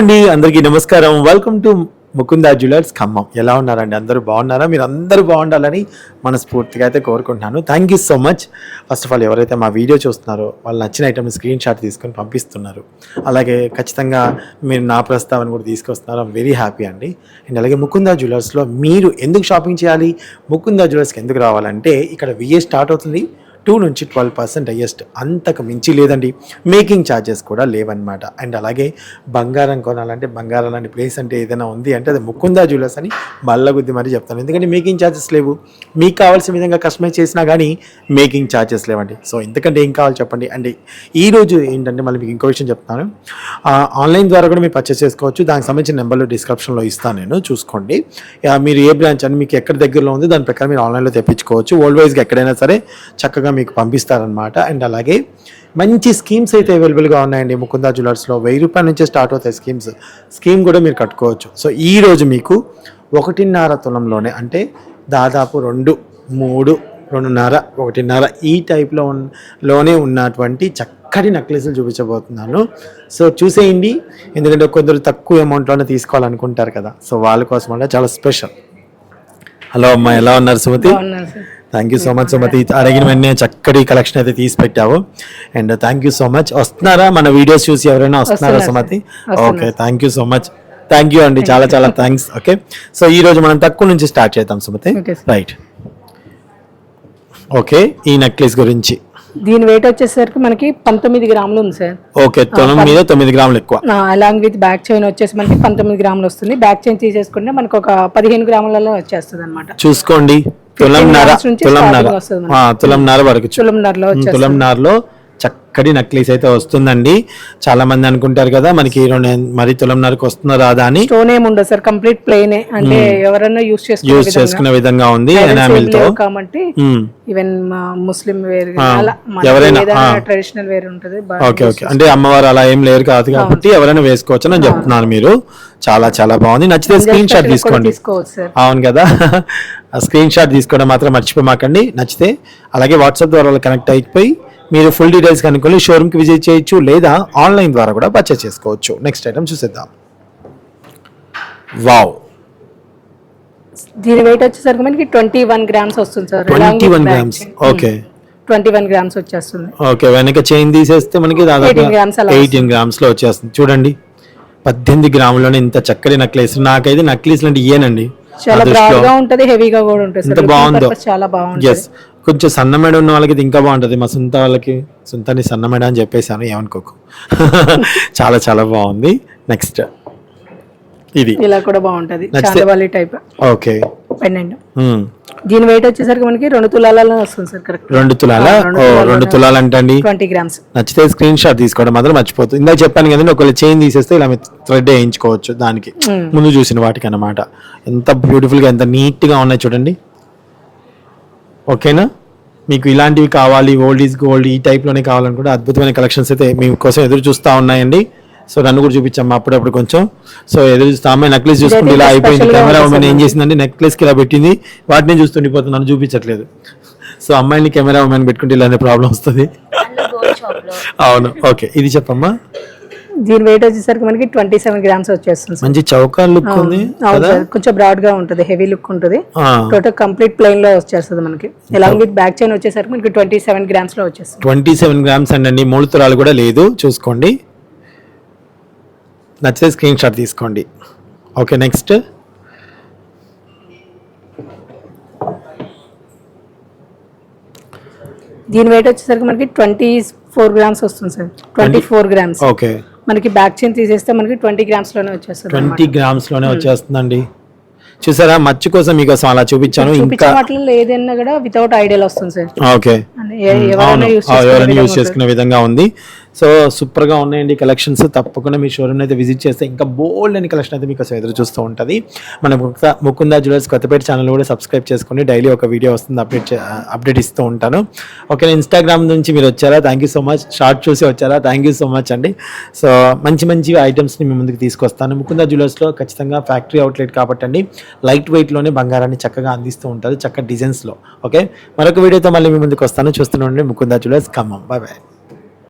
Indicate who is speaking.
Speaker 1: అండి అందరికీ నమస్కారం. Welcome to Mukunda jewellers Khammam. ఎలా ఉన్నారండి? అందరూ బాగున్నారా? మీరు అందరూ బాగుండాలని మనస్ఫూర్తిగా అయితే కోరుకుంటున్నాను. Thank you so much first of all ఎవరైతే మా వీడియో చూస్తున్నారో వాళ్ళు నచ్చిన ఐటమ్ స్క్రీన్ షాట్ తీసుకొని పంపిస్తున్నారు. అలాగే ఖచ్చితంగా మీరు నా ప్రస్తావన కూడా తీసుకొస్తున్నారు. వెరీ హ్యాపీ అండి. అండ్ అలాగే ముకుందా జ్యువెలర్స్లో మీరు ఎందుకు షాపింగ్ చేయాలి? ముకుందా జ్యువెలర్స్కి ఎందుకు రావాలంటే ఇక్కడ విఏ స్టార్ట్ అవుతుంది. టూ నుంచి ట్వెల్వ్ పర్సెంట్ హయ్యెస్ట్ అంతకు మించి లేదండి. మేకింగ్ ఛార్జెస్ కూడా లేవన్నమాట. అండ్ అలాగే బంగారం కొనాలంటే బంగారం లాంటి ప్లేస్ అంటే ఏదైనా ఉంది అంటే అది ముకుందా జ్యువెలర్స్ అని బల్లగుద్ది మరి చెప్తాను. ఎందుకంటే మేకింగ్ ఛార్జెస్ లేవు. మీకు కావాల్సిన విధంగా కస్టమైజ్ చేసినా కానీ మేకింగ్ ఛార్జెస్ లేవండి. సో ఎందుకంటే ఏం కావాలి చెప్పండి? అండ్ ఈ రోజు ఏంటంటే మళ్ళీ మీకు ఇంకో విషయం చెప్తాను. ఆన్లైన్ ద్వారా కూడా మీరు పర్చేస్ చేసుకోవచ్చు. దానికి సంబంధించిన నెంబర్లు డిస్క్రిప్షన్లో ఇస్తాను నేను. చూసుకోండి. మీరు ఏ బ్రాంచ్ అని మీకు ఎక్కడ దగ్గరలో ఉంది దాని ప్రకారం మీరు ఆన్లైన్లో తెప్పించుకోవచ్చు. వరల్డ్ వైజ్గా ఎక్కడైనా సరే చక్కగా మీకు పంపిస్తారనమాట అండ్ అలాగే మంచి స్కీమ్స్ అయితే అవైలబుల్గా ఉన్నాయండి. ముకుందా జ్యువెలర్స్లో వెయ్యి రూపాయల నుంచే స్టార్ట్ అవుతాయి స్కీమ్స్. స్కీమ్ కూడా మీరు కట్టుకోవచ్చు. సో ఈ రోజు మీకు ఒకటిన్నర తులంలోనే అంటే దాదాపు రెండు మూడు రెండున్నర ఒకటిన్నర ఈ టైప్లో లోనే ఉన్నటువంటి చక్కటి నెక్లెస్లు చూపించబోతున్నాను. సో చూసేయండి. ఎందుకంటే కొందరు తక్కువ అమౌంట్లోనే తీసుకోవాలనుకుంటారు కదా. సో వాళ్ళ కోసం అంటే చాలా స్పెషల్. హలో అమ్మా ఎలా ఉన్నారు Sumathi? Thank you so much Sumathi అడిగిన వెంటనే చక్కటి కలెక్షన్ అయితే తీసి పెట్టావు. And thank you so much వస్తున్నారా? మన వీడియోస్ చూసి ఎవరైనా వస్తున్నారా Sumathi. Okay thank you so much thank you అండి. చాలా చాలా థ్యాంక్స్ ఓకే సో ఈ రోజు మనం తక్కువ నుంచి స్టార్ట్ చేద్దాం సుమతి. రైట్ ఓకే ఈ నెక్లెస్ గురించి.
Speaker 2: దీని వెయిట్ వచ్చేసరికి మనకి పంతొమ్మిది గ్రాములు ఉంది సార్
Speaker 1: ఓకే తులం మీద తొమ్మిది గ్రాములు ఎక్కువ.
Speaker 2: అలాంగ్ విత్ బ్యాక్ చైన్ వచ్చేసి మనకి పంతొమ్మిది గ్రాములు వస్తుంది. బ్యాక్ చైన్ తీసేసుకుంటే మనకి ఒక పదిహేను గ్రాములలో వచ్చేస్తుంది అనమాట
Speaker 1: చూసుకోండి.
Speaker 2: వస్తుంది
Speaker 1: ఆ, తులంన్నర వరకు తులంనార్లో చక్కటి నక్లీస్ అయితే వస్తుందండి. చాలా మంది అనుకుంటారు కదా మనకి రెండు మరి తులంనార్కి వస్తుందా రాదా అని.
Speaker 2: స్టోన్ ఏమి ఉండదు సార్ కంప్లీట్ ప్లెయిన్ అంటే ఎవరైనా యూస్ చేసుకునే విధంగా.
Speaker 1: చేసుకునే విధంగా ఉంది
Speaker 2: ఎనామిల్తో. కాబట్టి. ఈవెన్ ముస్లిం వేర్
Speaker 1: ఎవరైనా.
Speaker 2: ట్రెడిషనల్ వేర్ ఉంటుంది
Speaker 1: ఓకే ఓకే. అంటే అమ్మవారు అలా ఏం లేరు కాదు కాబట్టి ఎవరైనా వేసుకోవచ్చు అని చెప్తున్నాను మీరు. చాలా చాలా బాగుంది. నచ్చితే స్క్రీన్ షాట్ తీసుకోండి. అవును కదా. స్క్రీన్ షాట్ తీసుకోవడం మాత్రం మర్చిపోమాకండి. నచ్చితే అలాగే వాట్సాప్ ద్వారా కనెక్ట్ అయిపోయి మీరు ఫుల్ డీటెయిల్స్ కనుక్కొని షోరూమ్కి విజిట్ చేయొచ్చు లేదా ఆన్లైన్ ద్వారా కూడా పర్చేస్ చేసుకోవచ్చు. నెక్స్ట్ ఐటమ్ చూసేద్దాం. వావ్
Speaker 2: దీని వెయిట్ వచ్చేసరికి మనకి ట్వంటీ వన్ గ్రామ్స్ వస్తుంది sir.
Speaker 1: Twenty one grams okay
Speaker 2: twenty one grams వచ్చేస్తుంది.
Speaker 1: ఓకే వెనక చైన్ తీసేస్తే మనకి దాదాపు
Speaker 2: 18 grams అలా
Speaker 1: ఎయిటీన్ గ్రామ్స్లో వచ్చేస్తుంది. చూడండి. పద్దెనిమిది గ్రాములోనే ఇంత చక్కటి నక్లెస్ నాకైతే నక్లీస్ అంటే ఇయేనండి
Speaker 2: చాలా బ్రాడ్గా ఉంటది హెవీగా కూడా ఉంటుంది.
Speaker 1: బాగుందో?
Speaker 2: చాలా బాగుంటుంది.
Speaker 1: కొంచెం సన్నమెడ ఉన్న వాళ్ళకి ఇది ఇంకా బాగుంటుంది. మా సొంత వాళ్ళకి సొంతని సన్నమెడ అని చెప్పేసాను ఏమనుకోకు. చాలా చాలా బాగుంది. నెక్స్ట్ ఇది.
Speaker 2: ఇలా కూడా బాగుంటది.
Speaker 1: నచ్చితే-
Speaker 2: చాందవాలి టైప్
Speaker 1: ఓకే
Speaker 2: పెండెంట్ దీని వెయిట్ వచ్చేసరికి మనకి రెండు తులాలలో వస్తుంది సార్ కరెక్ట్
Speaker 1: రెండు తులాల? ఓ రెండు తులాలు అంటండి.
Speaker 2: Twenty grams.
Speaker 1: నచ్చితే స్క్రీన్ షాట్ తీసుకోవడం మాత్రం మర్చిపోతుంది ఇందాక చెప్పాను కదండి ఒకవేళ చైన్ తీసేస్తే ఇలా థ్రెడ్ వేయించుకోవచ్చు దానికి. ముందు చూసిన వాటికి అన్నమాట. ఎంత బ్యూటిఫుల్గా ఎంత నీట్గా ఉన్నాయి చూడండి. ఓకేనా? మీకు ఇలాంటివి కావాలి ఓల్డ్ ఈజ్ గోల్డ్ ఈ టైప్లోనే కావాలనుకుంటే అద్భుతమైన కలెక్షన్స్ అయితే మీకోసం ఎదురు చూస్తా ఉన్నాయండి. సో నన్ను కూడా చూపించమ్మా అప్పుడప్పుడు కొంచెం. సో ఎదురు చూస్తా అమ్మాయి నెక్లెస్ చూసుకుంటే ఇలా అయిపోయింది కెమెరా ఉమెన్ ఏం చేసిందంటే నెక్లెస్కి ఇలా పెట్టింది వాటిని చూస్తుండిపోతుంది నన్ను చూపించట్లేదు. సో అమ్మాయిని కెమెరా ఉమెన్ పెట్టుకుంటే ఇలాంటి ప్రాబ్లం వస్తుంది. అవును ఓకే ఇది చెప్పమ్మా.
Speaker 2: దీని వెయిట్ వచ్చేసరికి మనకి ట్వంటీ సెవెన్ గ్రామ్స్ వచ్చేస్తుంది
Speaker 1: మంచి చౌకా లుక్ ఉంది
Speaker 2: కొంచెం బ్రాడ్గా ఉంటుంది హెవీ లుక్ ఉంటుంది. టోటల్ కంప్లీట్ ప్లెయిన్లో వచ్చేస్తుంది మనకి. ఎలాంగ్ విత్ బ్యాక్ చైన్ వచ్చేసరికి మనకి ట్వంటీ సెవెన్ గ్రామ్స్లో వచ్చేస్తుంది.
Speaker 1: ట్వంటీ సెవెన్ గ్రామ్స్ అండి మూడు తులాలు కూడా లేదు చూసుకోండి. నచ్చితే స్క్రీన్ షాట్ తీసుకోండి. ఓకే నెక్స్ట్
Speaker 2: దీని వెయిట్ వచ్చేసరికి మనకి ట్వంటీ ఫోర్ గ్రామ్స్ వస్తుంది sir. Twenty four grams
Speaker 1: okay
Speaker 2: మనకి బ్యాక్ చైన్ తీసేస్తే మనకి ట్వంటీ గ్రామ్స్లోనే వచ్చేస్తుంది
Speaker 1: ట్వంటీ గ్రామ్స్లోనే వచ్చేస్తుందండి. చూసారా మచ్చి కోసం మీకోసం అలా చూపించాను. ఇంకా
Speaker 2: వాటిలో ఏదైనా కూడా వితౌట్ ఐడియల్ వస్తుంది సార్.
Speaker 1: ఓకే అవును.
Speaker 2: ఎవరైనా యూస్
Speaker 1: చేసుకునే విధంగా ఉంది. సో సూపర్గా ఉన్నాయండి కలెక్షన్స్. తప్పకుండా మీ షోరూమ్ అయితే విజిట్ చేస్తే ఇంకా బోల్డ్ అని కలెక్షన్ అయితే మీకు ఎదురు చూస్తూ ఉంటుంది. మన ముకుంద ముకుందా జ్యువెలర్స్ కొత్తపేట ఛానల్ కూడా సబ్స్క్రైబ్ చేసుకుని డైలీ ఒక వీడియో వస్తుంది అప్డేట్ అప్డేట్ ఇస్తూ ఉంటాను. ఓకే ఇన్స్టాగ్రామ్ నుంచి మీరు వచ్చారా? Thank you so much short చూసి వచ్చారా? థ్యాంక్ యూ సో మచ్ అండి. సో మంచి మంచి ఐటమ్స్ని మీ ముందుకు తీసుకొస్తాను. ముకుందా జ్యువెలర్స్లో ఖచ్చితంగా ఫ్యాక్టరీ అవుట్లెట్ కాబట్టి అండి లైట్ వెయిట్లోనే బంగారాన్ని చక్కగా అందిస్తూ ఉంటారు చక్క డిజైన్స్లో ఓకే మరొక వీడియోతో మళ్ళీ మీ ముందుకు వస్తాను. చూస్తూనే ఉండండి Mukunda jewellers Khammam. Bye bye